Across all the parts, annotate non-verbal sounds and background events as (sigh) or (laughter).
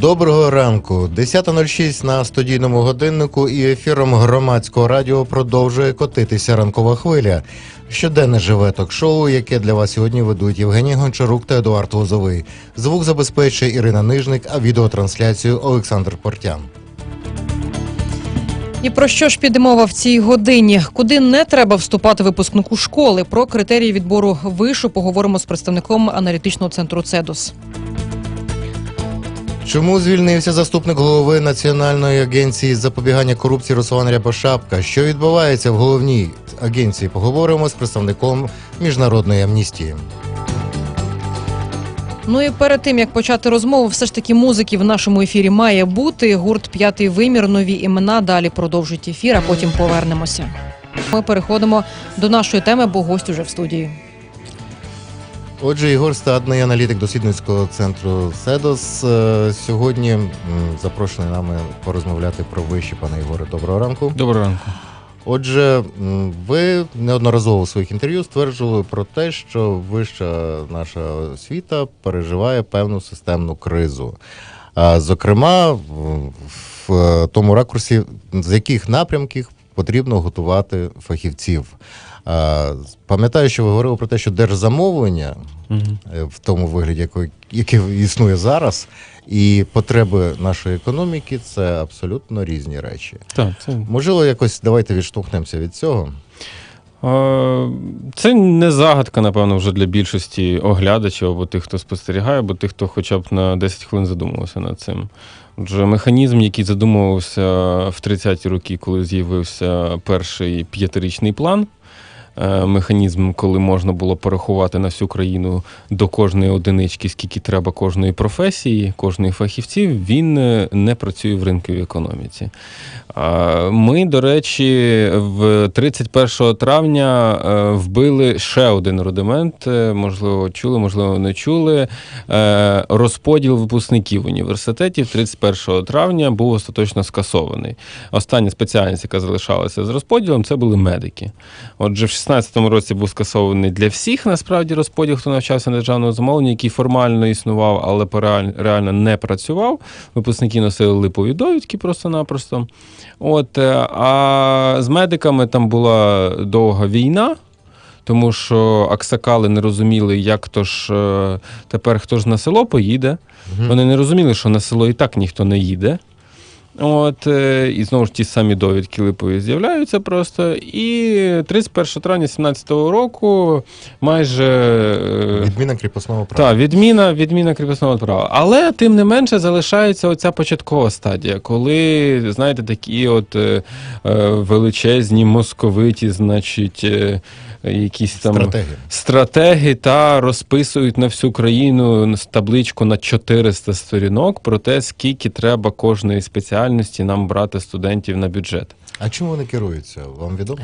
Доброго ранку. 10.06 на студійному годиннику і ефіром громадського радіо продовжує котитися ранкова хвиля. Щоденне живе ток-шоу, яке для вас сьогодні ведуть Євгеній Гончарук та Едуард Лозовий. Звук забезпечує Ірина Нижник, а відеотрансляцію Олександр Портян. І про що ж піде мова в цій годині? Куди не треба вступати випускнику школи? Про критерії відбору вишу поговоримо з представником аналітичного центру ЦЕДОС. Чому звільнився заступник голови Національної агенції з запобігання корупції Руслан Рябошапка? Що відбувається в головній агенції? Поговоримо з представником міжнародної амністії. Ну і перед тим як почати розмову, все ж таки музики в нашому ефірі має бути. Гурт П'ятий вимір, нові імена. Далі продовжують ефір, а потім повернемося. Ми переходимо до нашої теми, бо гость уже в студії. Отже, Ігор Стадний, аналітик дослідницького центру СЕДОС. Е, Сьогодні запрошений нами порозмовляти про виші, пане Ігоре. Доброго ранку. Доброго ранку. Отже, ви неодноразово у своїх інтерв'ю стверджували про те, що вища наша освіта переживає певну системну кризу. Зокрема, в- в тому ракурсі, з яких напрямків потрібно готувати фахівців. Пам'ятаю, що ви говорили про те, що держзамовлення е, в тому вигляді, який існує зараз, і потреби нашої економіки це абсолютно різні речі. Так, це, Можливо, якось давайте відштовхнемося від цього. це не загадка, напевно, вже для більшості оглядачів або тих, хто спостерігає, або тих, хто хоча б на 10 хвилин задумувався над цим. Отже, механізм, який задумувався в 30-ті роки, коли з'явився перший п'ятирічний план. Е, Механізм, коли можна було порахувати на всю країну до кожної одинички, скільки треба кожної професії, кожної фахівців, він е, не працює в ринковій економіці. Ми, до речі, в 31 травня е, вбили ще один рудимент. Можливо, чули, можливо, не чули. Розподіл випускників університетів 31 травня був остаточно скасований. Остання спеціальність, яка залишалася з розподілом, це були медики. Отже, в 16-му році був скасований для всіх насправді розподіл, хто навчався на державному замовленні, який формально існував, але реально не працював. Випускники носили липові довідки просто-напросто. От, е, а з медиками там була довга війна. Тому що аксакали не розуміли, як то ж е, тепер хто ж на село поїде. Вони не розуміли, що на село і так ніхто не їде. От, е, і знову ж ті самі довідки липові з'являються просто. І 31 травня 2017 року майже е, Відміна кріпосного права. так, відміна, відміна кріпосного права. Але тим не менше залишається оця початкова стадія, коли, знаєте, такі от е, величезні московиті, значить, якісь там Стратегія. стратеги та розписують на всю країну табличку на 400 сторінок про те, скільки треба кожної спеціальності нам брати студентів на бюджет. А чим вони керуються? Вам відомо?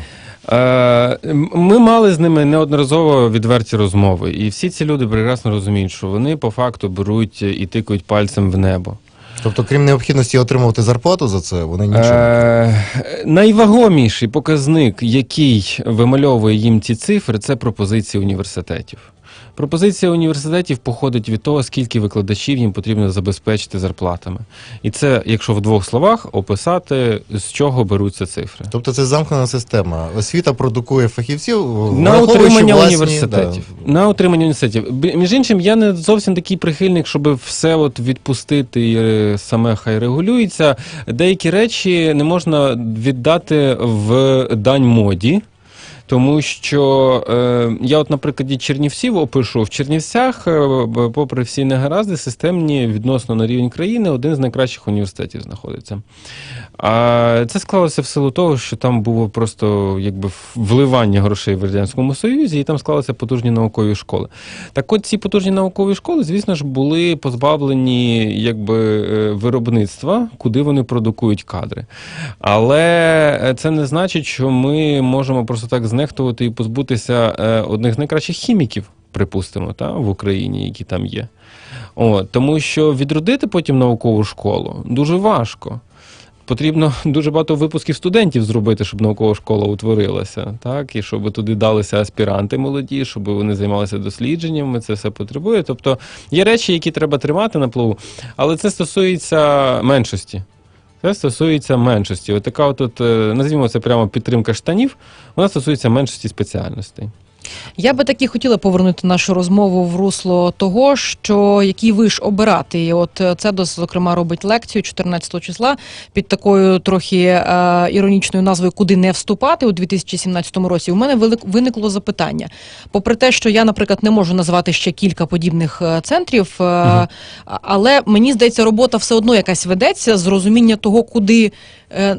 Е, Ми мали з ними неодноразово відверті розмови, і всі ці люди прекрасно розуміють, що вони по факту беруть і тикають пальцем в небо. Тобто, крім необхідності отримувати зарплату за це, вони нічого. Е, найвагоміший показник, який вимальовує їм ці цифри, це пропозиції університетів. Пропозиція університетів походить від того, скільки викладачів їм потрібно забезпечити зарплатами. І це, якщо в двох словах описати, з чого беруться цифри. Тобто це замкнена система. Освіта продукує фахівців На утримання власні, університетів. да. На утримання університетів. Між іншим, я не зовсім такий прихильник, щоб все от відпустити і е, саме хай регулюється. Деякі речі не можна віддати в дань моді. Тому що е, я, от, на прикладі Чернівців опишу в Чернівцях, е, попри всі негаразди, системні відносно на рівень країни, один з найкращих університетів знаходиться. А це склалося в силу того, що там було просто якби вливання грошей в радянському союзі, і там склалися потужні наукові школи. Так, от ці потужні наукові школи, звісно ж, були позбавлені якби е, виробництва, куди вони продукують кадри. Але е, це не значить, що ми можемо просто так знехтувати і позбутися е, одних з найкращих хіміків, припустимо, та, в Україні, які там є. От, тому що відродити потім наукову школу дуже важко. потрібно (laughs) дуже багато випусків студентів зробити, щоб наукова школа утворилася, так і щоб туди далися аспіранти молоді, щоб вони займалися дослідженнями. Це все потребує. Тобто є речі, які треба тримати на плаву, але це стосується меншості. Це стосується меншості. Отака така от, от е, назвімо це прямо підтримка штанів. Вона стосується меншості спеціальностей. Я би таки хотіла повернути нашу розмову в русло того, що який виш обирати. І от е, Цедос, зокрема, робить лекцію 14 числа під такою трохи е, іронічною назвою Куди не вступати у 2017 році. У мене велик- виникло запитання. Попри те, що я, наприклад, не можу назвати ще кілька подібних е, центрів, е, але мені здається, робота все одно якась ведеться з розуміння того, куди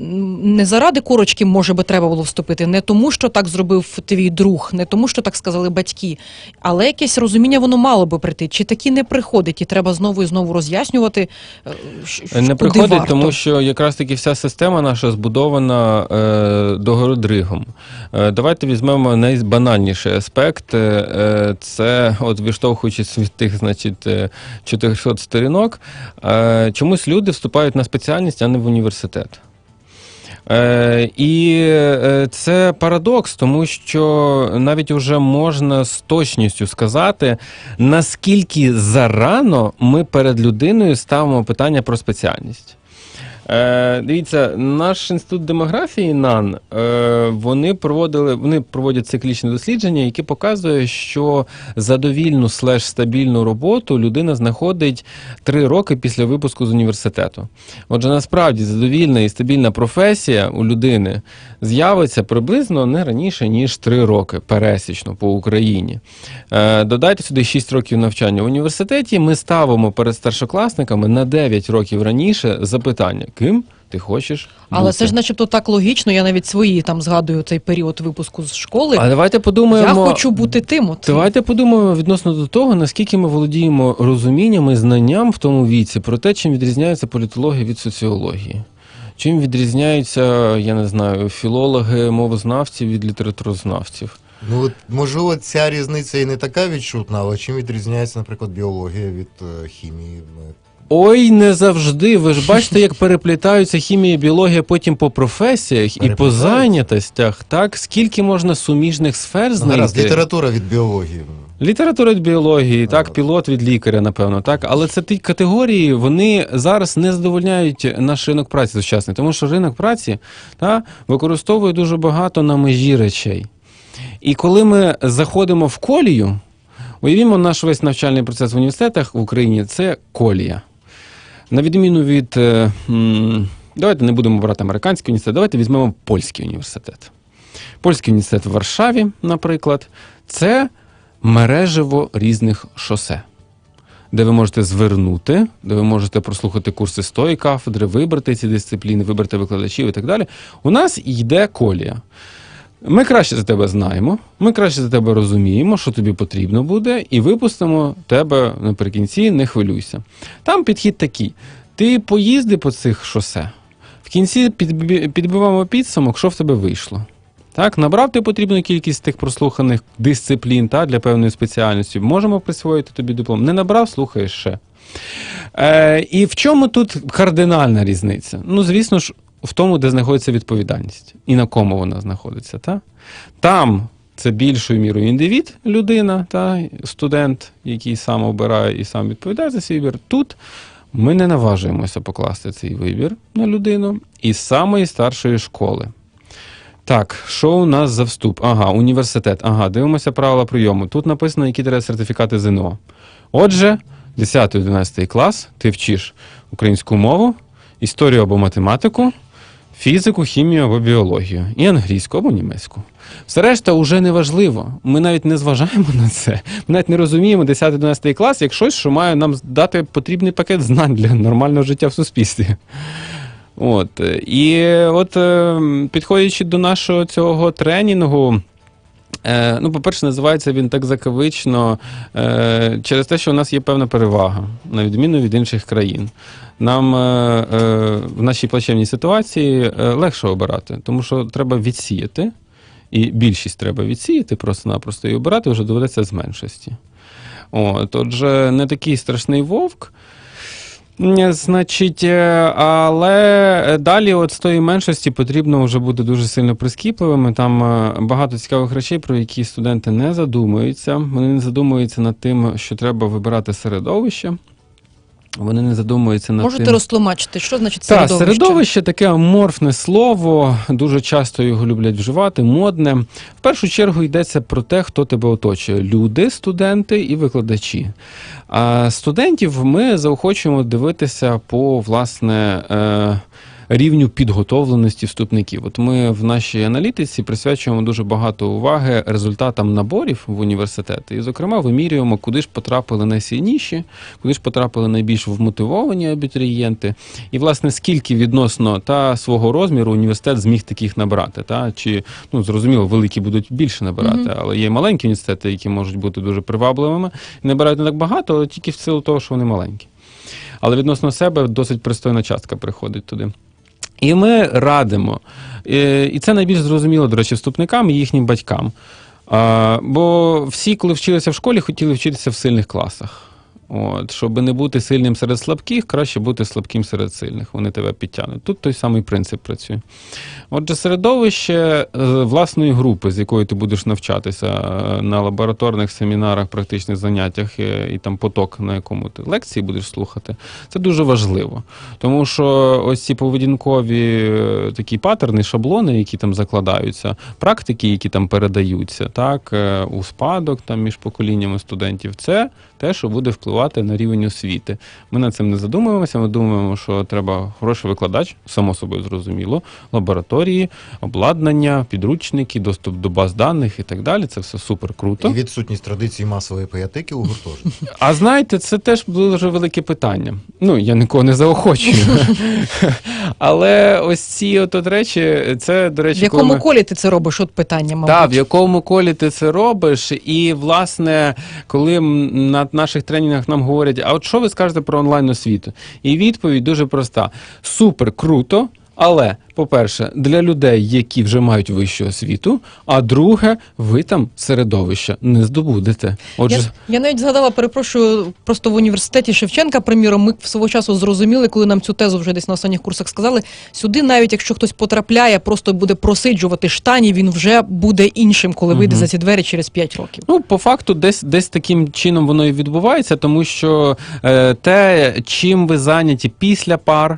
не заради корочки, може би треба було вступити, не тому, що так зробив твій друг, не тому, що так сказали батьки, але якесь розуміння воно мало би прийти. Чи таки не приходить, і треба знову і знову роз'яснювати. е, щ- Не приходить, варто. тому що якраз таки вся система наша збудована е, догородригом. Е, давайте візьмемо найбанальніший аспект. Е, е, це, от відштовхуючись від тих, значить, е, 400 сторінок, е, чомусь люди вступають на спеціальність, а не в університет. Е, і е, це парадокс, тому що навіть вже можна з точністю сказати, наскільки зарано ми перед людиною ставимо питання про спеціальність. Е, дивіться, наш інститут демографії НАН е, вони проводили, вони проводять циклічне дослідження, яке показує, що задовільну слеш стабільну роботу людина знаходить три роки після випуску з університету. Отже, насправді задовільна і стабільна професія у людини з'явиться приблизно не раніше ніж три роки пересічно по Україні. Е, додайте сюди 6 років навчання в університеті. Ми ставимо перед старшокласниками на 9 років раніше запитання: ким ти хочеш? Але бути? це ж, начебто, так логічно. Я навіть свої там згадую цей період випуску з школи. А давайте подумаємо. Я хочу бути тим. От. Давайте подумаємо відносно до того, наскільки ми володіємо розумінням і знанням в тому віці про те, чим відрізняється політологія від соціології. Чим відрізняються, я не знаю, філологи, мовознавці від літературознавців. Ну, от, можливо, ця різниця і не така відчутна, але чим відрізняється, наприклад, біологія від е, хімії? Ой, не завжди. Ви ж бачите, як переплітаються хімія і біологія потім по професіях і по зайнятостях. Так, скільки можна суміжних сфер Ну, гаразд, література від біології. Література від біології, так, Так. пілот від лікаря, напевно, так. Але це ті категорії, вони зараз не задовольняють наш ринок праці сучасний, тому що ринок праці та, використовує дуже багато на межі речей. І коли ми заходимо в колію, уявімо, наш весь навчальний процес в університетах в Україні це колія. На відміну від. е, Давайте не будемо брати американський університет, давайте візьмемо польський університет. Польський університет в Варшаві, наприклад, це мережево різних шосе, де ви можете звернути, де ви можете прослухати курси з тої кафедри, вибрати ці дисципліни, вибрати викладачів і так далі. У нас йде колія. Ми краще за тебе знаємо, ми краще за тебе розуміємо, що тобі потрібно буде, і випустимо тебе наприкінці, не хвилюйся. Там підхід такий: ти поїзди по цих шосе, в кінці підбиваємо підсумок, що в тебе вийшло. Так, набрав ти потрібну кількість тих прослуханих дисциплін та, для певної спеціальності. Можемо присвоїти тобі диплом. Не набрав, слухаєш ще. Е, і в чому тут кардинальна різниця? Ну, звісно ж, в тому, де знаходиться відповідальність і на кому вона знаходиться. Та? Там це більшою мірою індивід, людина, та, студент, який сам обирає і сам відповідає за свій вибір. Тут ми не наважуємося покласти цей вибір на людину із самої старшої школи. Так, що у нас за вступ? Ага, університет. Ага, дивимося правила прийому. Тут написано, які треба сертифікати ЗНО. Отже, 10-11 клас ти вчиш українську мову, історію або математику, фізику, хімію або біологію, і англійську або німецьку. Все решта вже не важливо. Ми навіть не зважаємо на це. Ми навіть не розуміємо 10-11 клас як щось, що має нам дати потрібний пакет знань для нормального життя в суспільстві. От. І от е, підходячи до нашого цього тренінгу. Е, ну, по-перше, називається він так закавично е, через те, що у нас є певна перевага, на відміну від інших країн. Нам е, в нашій плачевній ситуації легше обирати, тому що треба відсіяти, і більшість треба відсіяти просто-напросто, і обирати вже доведеться з меншості. От, отже, не такий страшний вовк. Значить, е, але далі от з тої меншості потрібно вже бути дуже сильно прискіпливими. Там е, багато цікавих речей, про які студенти не задумуються. Вони не задумуються над тим, що треба вибирати середовище. Вони не задумуються над Можете тим. розтлумачити, що значить Так, середовище? середовище таке аморфне слово, дуже часто його люблять вживати, модне. В першу чергу йдеться про те, хто тебе оточує: люди, студенти і викладачі. А студентів ми заохочуємо дивитися по власне. Рівню підготовленості вступників. От ми в нашій аналітиці присвячуємо дуже багато уваги результатам наборів в університети. І, зокрема, вимірюємо, куди ж потрапили найсильніші, куди ж потрапили найбільш вмотивовані абітурієнти, і власне скільки відносно та свого розміру університет зміг таких набрати. Та чи ну зрозуміло, великі будуть більше набирати, Мгм. але є маленькі університети, які можуть бути дуже привабливими і набирають не так багато, але тільки в силу того, що вони маленькі. Але відносно себе досить пристойна частка приходить туди. І ми радимо. Е, І це найбільш зрозуміло, до речі, вступникам і їхнім батькам. Бо всі, коли вчилися в школі, хотіли вчитися в сильних класах. От, щоб не бути сильним серед слабких, краще бути слабким серед сильних. Вони тебе підтягнуть. Тут той самий принцип працює. Отже, середовище е, власної групи, з якою ти будеш навчатися е, на лабораторних семінарах, практичних заняттях е, і там поток, на якому ти лекції будеш слухати, це дуже важливо. Тому що ось ці поведінкові такі паттерни, шаблони, які там закладаються, практики, які там передаються, так, у спадок там між поколіннями студентів, це те, що буде впливати на рівень освіти. Ми над цим не задумуємося. Ми думаємо, що треба хороший викладач, само собою зрозуміло, лабораторії, обладнання, підручники, доступ до баз даних і так далі. Це все супер круто. І відсутність традиції масової паятики у гуртожитку. (laughs) А знаєте, це теж дуже велике питання. Ну, я нікого не заохочую. (laughs) Але ось ці от, от речі, це, до речі, В якому коли ми... колі ти це робиш? От питання, мабуть. Так, в якому колі ти це робиш, і власне, коли м, на наших тренінгах нам говорять, а от що ви скажете про онлайн освіту? І відповідь дуже проста: супер круто. Але, по-перше, для людей, які вже мають вищу освіту, а друге, ви там середовище не здобудете. Отже, Я, я навіть згадала, перепрошую, просто в університеті Шевченка, приміром, ми свого часу зрозуміли, коли нам цю тезу вже десь на останніх курсах сказали. Сюди, навіть якщо хтось потрапляє, просто буде просиджувати штані, він вже буде іншим, коли вийде Мгм. за ці двері через 5 років. Ну, по факту, десь десь таким чином воно і відбувається, тому що е, те, чим ви зайняті після пар.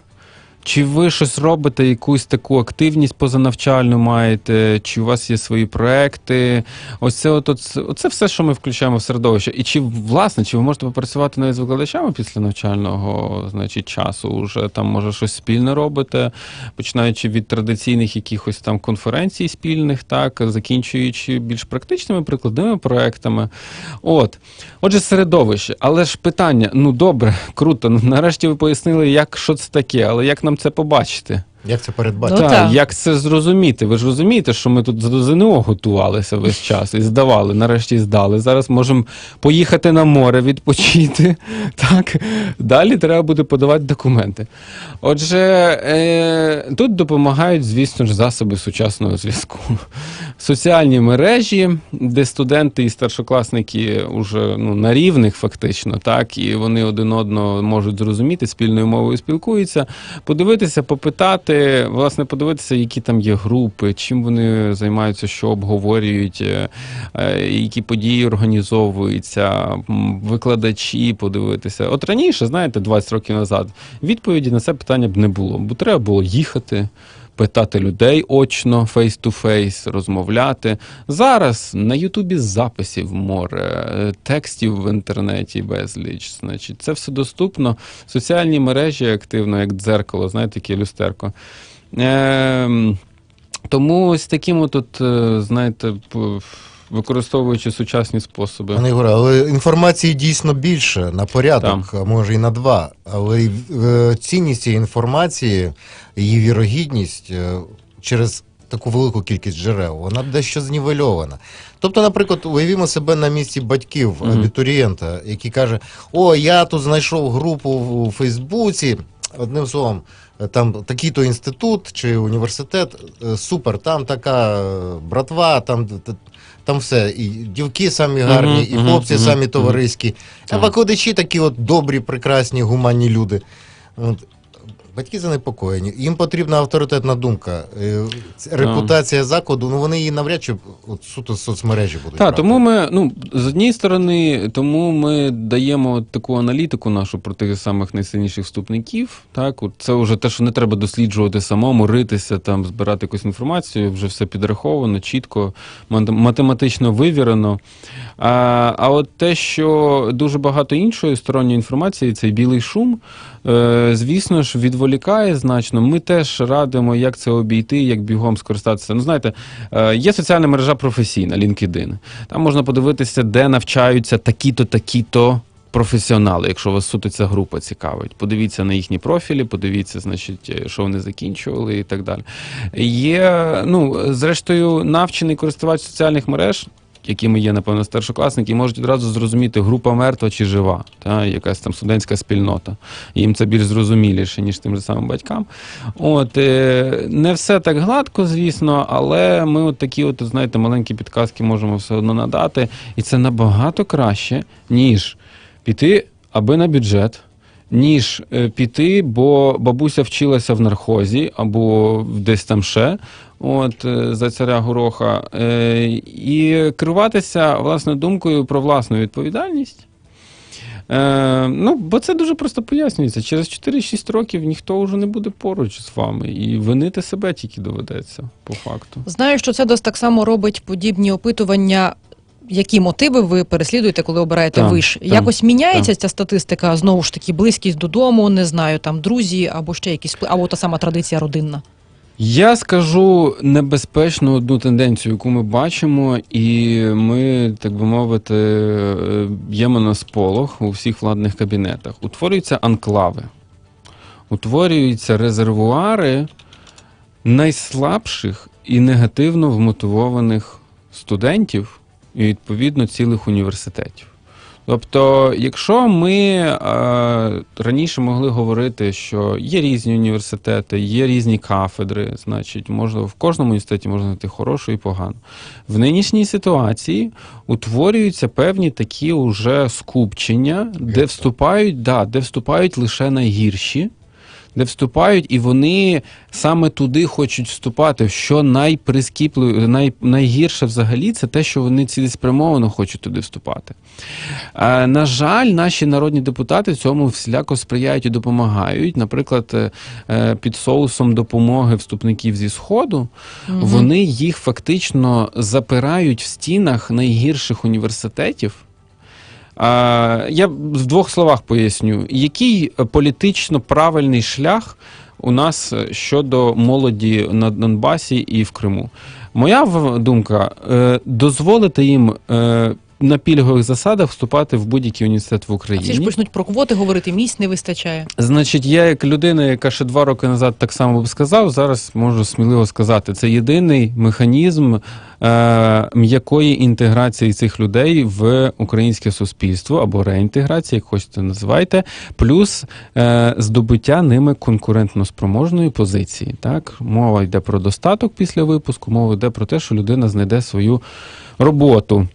Чи ви щось робите, якусь таку активність позанавчальну маєте, чи у вас є свої проекти? Ось це от, оце все, що ми включаємо в середовище. І чи власне, чи ви можете попрацювати навіть з викладачами після навчального значить, часу? Уже там може щось спільне робите, починаючи від традиційних якихось там конференцій спільних, так закінчуючи більш практичними прикладними проектами. От, отже, середовище. Але ж питання: ну добре, круто. Ну нарешті ви пояснили, як що це таке, але як нам це побачити? Як це передбачити? Ну, так, так. як це зрозуміти? Ви ж розумієте, що ми тут до ЗНО готувалися весь час і здавали, нарешті здали. Зараз можемо поїхати на море, відпочити. (laughs) Так, далі треба буде подавати документи. Отже, е, тут допомагають, звісно ж, засоби сучасного зв'язку. Соціальні мережі, де студенти і старшокласники вже ну, на рівних фактично, так, і вони один одного можуть зрозуміти, спільною мовою спілкуються, подивитися, попитати, власне, подивитися, які там є групи, чим вони займаються, що обговорюють, е, е, які події організовуються, викладачі подивитися. От раніше, знаєте, 20 років назад, відповіді на це питання б не було, бо треба було їхати. Питати людей очно, фейс-ту-фейс, розмовляти. Зараз на Ютубі записів море, е, текстів в інтернеті безліч. Значить, це все доступно. Соціальні мережі активно, як дзеркало, знаєте, таке люстерко. Е, тому ось таким от, е, знаєте, використовуючи сучасні способи. Пане Ігоре, але інформації дійсно більше на порядок, а може і на два. Але е, цінність цієї інформації, її вірогідність е, через таку велику кількість джерел, вона дещо знівельована. Тобто, наприклад, уявімо себе на місці батьків Мгм. абітурієнта, який каже: О, я тут знайшов групу в- у Фейсбуці. Одним словом, е, там такий-то інститут чи університет, супер, там така братва, там, там все. І дівки самі гарні, і хлопці самі товариські, а Так. такі от добрі, прекрасні, гуманні люди. От, Батьки занепокоєні. Їм потрібна авторитетна думка. Е, Репутація закладу, ну вони її навряд чи от, суто з соцмережі будуть. Так, брати. тому ми, ну, з однієї сторони, тому ми даємо таку аналітику нашу про тих самих найсильніших вступників. Так, от це вже те, що не треба досліджувати самому, ритися, там, збирати якусь інформацію, вже все підраховано, чітко, мат- математично вивірено. А, а от те, що дуже багато іншої сторонньої інформації, цей білий шум, е, звісно ж, відволікає значно. Ми теж радимо, як це обійти, як бігом скористатися. Ну, знаєте, е, є соціальна мережа професійна, LinkedIn. Там можна подивитися, де навчаються такі-то, такі-то. Професіонали, якщо вас суто ця група цікавить, подивіться на їхні профілі, подивіться, значить, е, що вони закінчували і так далі. Є, ну, зрештою, навчений користувач соціальних мереж, якими є, напевно, старшокласники, можуть одразу зрозуміти, група мертва чи жива, та, якась там студентська спільнота. Їм це більш зрозуміліше, ніж тим же самим батькам. От, е, не все так гладко, звісно, але ми от такі, от, знаєте, маленькі підказки можемо все одно надати. І це набагато краще, ніж піти аби на бюджет. Ніж е, піти, бо бабуся вчилася в нархозі або десь там ще, от е, за царя гороха, е, і керуватися власне думкою про власну відповідальність. Е, ну, бо це дуже просто пояснюється. Через 4-6 років ніхто вже не буде поруч з вами, і винити себе тільки доведеться, по факту. Знаю, що це досить так само робить подібні опитування. Які мотиви ви переслідуєте, коли обираєте Так, виш? так, Якось міняється ця статистика? Знову ж таки, близькість додому, не знаю, там друзі або ще якісь або та сама традиція родинна. Я скажу небезпечну одну тенденцію, яку ми бачимо, і ми, так би мовити, е, б'ємо на сполох у всіх владних кабінетах. Утворюються анклави, утворюються резервуари найслабших і негативно вмотивованих студентів і відповідно цілих університетів. Тобто, якщо ми е, раніше могли говорити, що є різні університети, є різні кафедри, значить, можна в кожному університеті можна знайти хорошу і погану. В нинішній ситуації утворюються певні такі уже скупчення, де вступають, да, де вступають лише найгірші. Де вступають, і вони саме туди хочуть вступати. Що найприскіпливо, най, найгірше взагалі, це те, що вони цілеспрямовано хочуть туди вступати. Е, на жаль, наші народні депутати цьому всіляко сприяють і допомагають. Наприклад, е, е, під соусом допомоги вступників зі Сходу, Мгм. вони їх фактично запирають в стінах найгірших університетів. Я в двох словах поясню, який е, політично правильний шлях у нас е, щодо молоді на Донбасі і в Криму. Моя думка е, дозволити їм на пільгових засадах вступати в будь-який університет в А Україні. всі ж почнуть про квоти говорити, місць не вистачає. Значить, я як людина, яка ще два роки назад так само б сказав, зараз можу сміливо сказати, це єдиний механізм е, м'якої інтеграції цих людей в українське суспільство або реінтеграції, як хочете називайте, плюс е, здобуття ними конкурентноспроможної позиції. Так, мова йде про достаток після випуску, мова йде про те, що людина знайде свою роботу.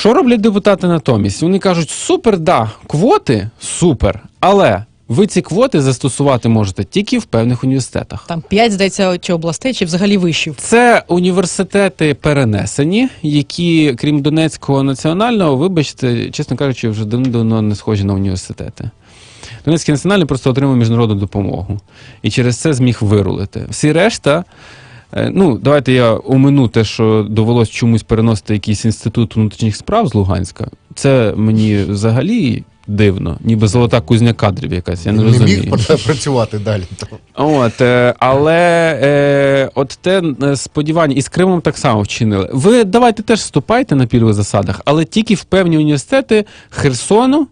Що роблять депутати натомість? Вони кажуть: супер, да, квоти супер, але ви ці квоти застосувати можете тільки в певних університетах. Там п'ять, здається, чи областей, чи взагалі вишів. Це університети перенесені, які, крім Донецького національного, вибачте, чесно кажучи, вже давно не схожі на університети. Донецький національний просто отримав міжнародну допомогу і через це зміг вирулити. Всі решта. Е, Ну, давайте я омину те, що довелось чомусь переносити якийсь інститут внутрішніх справ з Луганська. Це мені взагалі дивно, ніби золота кузня кадрів якась. Я не, не розумію. міг пра- працювати далі. От, е, але е, от те сподівання, і з Кримом так само вчинили. Ви давайте теж вступайте на пільгових засадах, але тільки в певні університети Херсону,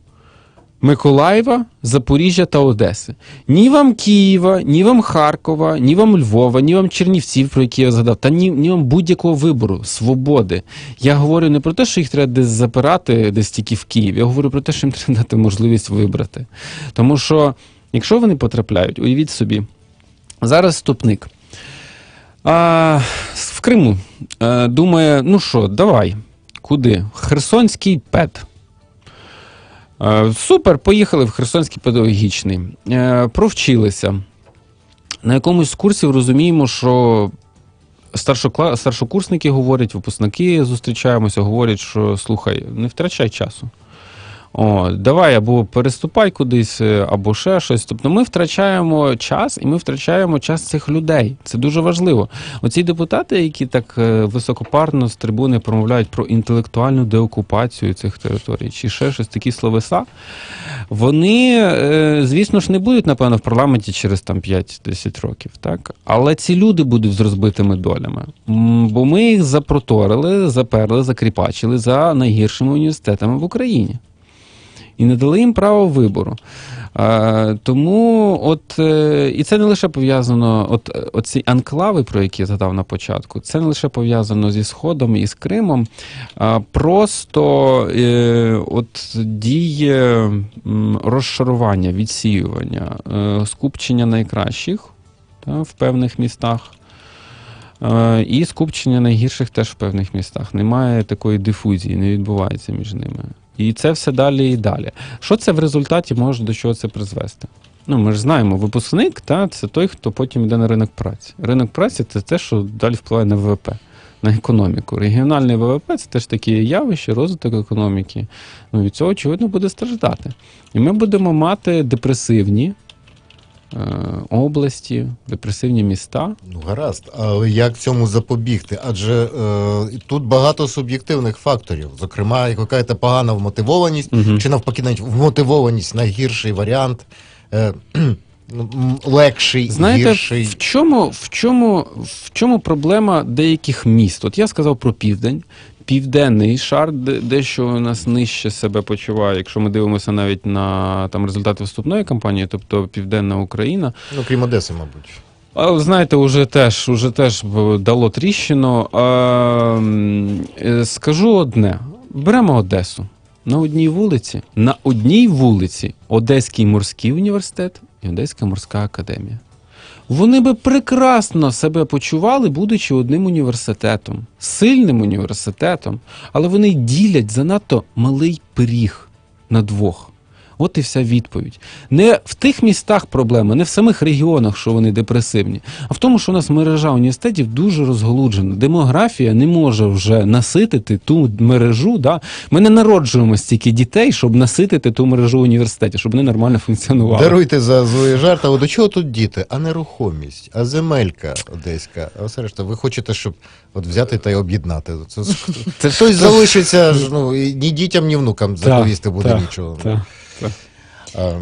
Миколаєва, Запоріжжя та Одеси. Ні вам Києва, ні вам Харкова, ні вам Львова, ні вам Чернівців, про які я згадав, та ні, ні вам будь-якого вибору, свободи. Я говорю не про те, що їх треба десь запирати, десь тільки в Київ. Я говорю про те, що їм треба дати можливість вибрати. Тому що, якщо вони потрапляють, уявіть собі, зараз вступник. А, в Криму е, думає, ну що, давай, куди? Херсонський пет. Е, Супер, поїхали в Херсонський педагогічний. Е, Провчилися. На якомусь з курсів розуміємо, що старшокла... старшокурсники говорять, випускники зустрічаємося, говорять, що слухай, не втрачай часу. О, давай або переступай кудись, е, або ще щось. Тобто ми втрачаємо час і ми втрачаємо час цих людей. Це дуже важливо. Оці депутати, які так е, високопарно з трибуни промовляють про інтелектуальну деокупацію цих територій, чи ще щось такі словеса, вони, е, звісно ж, не будуть, напевно, в парламенті через там 5-10 років, так? Але ці люди будуть з розбитими долями. Бо ми їх запроторили, заперли, закріпачили за найгіршими університетами в Україні. І не дали їм право вибору. Е, тому, от, е, і це не лише пов'язано, от, е, оці анклави, про які я згадав на початку, це не лише пов'язано зі Сходом і з Кримом, а просто е, от діє розшарування, відсіювання, е, скупчення найкращих та, в певних містах. Е, І скупчення найгірших теж в певних містах. Немає такої дифузії, не відбувається між ними. І це все далі і далі. Що це в результаті може до чого це призвести? Ну, ми ж знаємо, випускник та, це той, хто потім йде на ринок праці. Ринок праці це те, що далі впливає на ВВП, на економіку. Регіональний ВВП це теж такі явище, розвиток економіки. Ну, від цього, очевидно, буде страждати. І ми будемо мати депресивні області, депресивні міста. Ну, гаразд, але як цьому запобігти? Адже е, тут багато суб'єктивних факторів. Зокрема, якась погана вмотивованість, Мгм. чи навпаки, навіть вмотивованість найгірший варіант, е, (clears throat) ну, легший, Знаєте, гірший. в чому, в, чому, в чому проблема деяких міст? От я сказав про південь. Південний шар, дещо у нас нижче себе почуває, якщо ми дивимося навіть на там результати вступної кампанії, тобто Південна Україна. Ну, крім Одеси, мабуть. А знаєте, уже теж, уже теж дало тріщину. А, е, скажу одне: беремо Одесу. На одній вулиці, на одній вулиці Одеський морський університет і Одеська морська академія. Вони би прекрасно себе почували, будучи одним університетом, сильним університетом, але вони ділять занадто малий пиріг на двох. От і вся відповідь. Не в тих містах проблема, не в самих регіонах, що вони депресивні, а в тому, що у нас мережа університетів дуже розголуджена. Демографія не може вже наситити ту мережу. Да? Ми не народжуємо стільки дітей, щоб наситити ту мережу університетів, щоб вони нормально функціонували. Даруйте за злий жарт, але до чого тут діти? А нерухомість, а земелька одеська. А все решта, ви хочете, щоб от взяти та й об'єднати. Це, хтось залишиться, ну, ні дітям, ні внукам заповісти буде нічого.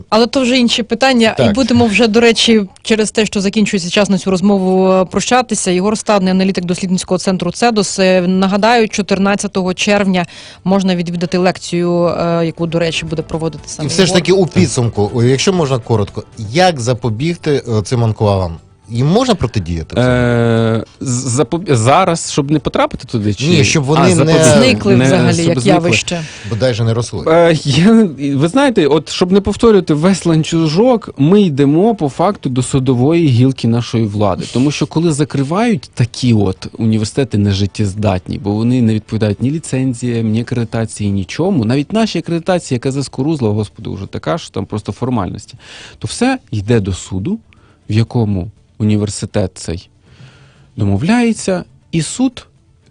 Але то вже інші питання. Так. І будемо вже, до речі, через те, що закінчується час на цю розмову е, прощатися. Єгор Стадний, аналітик дослідницького центру Цедос. Е, Нагадаю, 14 червня можна відвідати лекцію, е, яку, до речі, буде проводити саме. І все все ж таки у підсумку, якщо можна коротко, як запобігти цим анклавам? Їм можна протидіяти? Е, запоб- Зараз, щоб не потрапити туди, чи Ні, щоб вони А, не- зникли Не- взагалі щоб як зникли. явище. Бодай же не росли. Е, я, ви знаєте, от щоб не повторювати весь ланцюжок, ми йдемо по факту до судової гілки нашої влади. Тому що коли закривають такі от університети нежиттєздатні, бо вони не відповідають ні ліцензіям, ні акредитації, нічому. Навіть наші акредитації, яка заскорузла, господи, вже така, що там просто формальності, то все йде до суду, в якому університет цей домовляється, і суд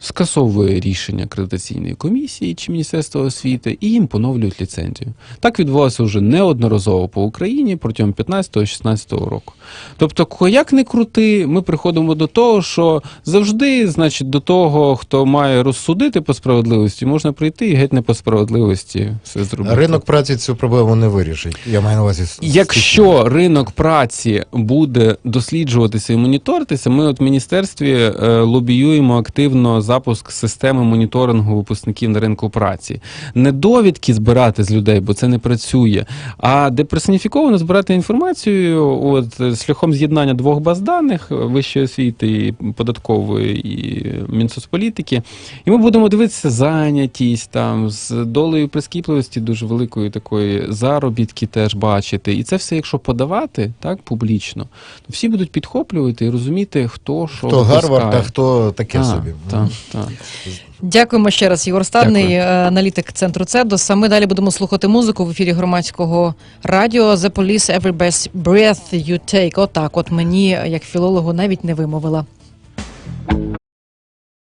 скасовує рішення акредитаційної комісії чи Міністерства освіти і їм поновлюють ліцензію. Так відбувалося вже неодноразово по Україні протягом 15-16 року. Тобто, як не крути, ми приходимо до того, що завжди, значить, до того, хто має розсудити по справедливості, можна прийти і геть не по справедливості все зробити. Ринок праці цю проблему не вирішить. Я маю на увазі. Якщо ринок праці буде досліджуватися і моніторитися, ми от в міністерстві е, лобіюємо активно запуск системи моніторингу випускників на ринку праці. Не довідки збирати з людей, бо це не працює, а деперсоніфіковано збирати інформацію от, шляхом з'єднання двох баз даних вищої освіти, і податкової і Мінсоцполітики. І ми будемо дивитися зайнятість там з долею прискіпливості дуже великої такої заробітки теж бачити. І це все, якщо подавати так публічно, то всі будуть підхоплювати і розуміти, хто що Хто Гарвард, а хто таке Так, собі. так. Так. Дякуємо ще раз, Єгор Стадний, Дякую. е, аналітик центру ЦЕДОС. А ми далі будемо слухати музику в ефірі громадського радіо The Police Every Best Breath You Take. Отак, от мені, як філологу, навіть не вимовила.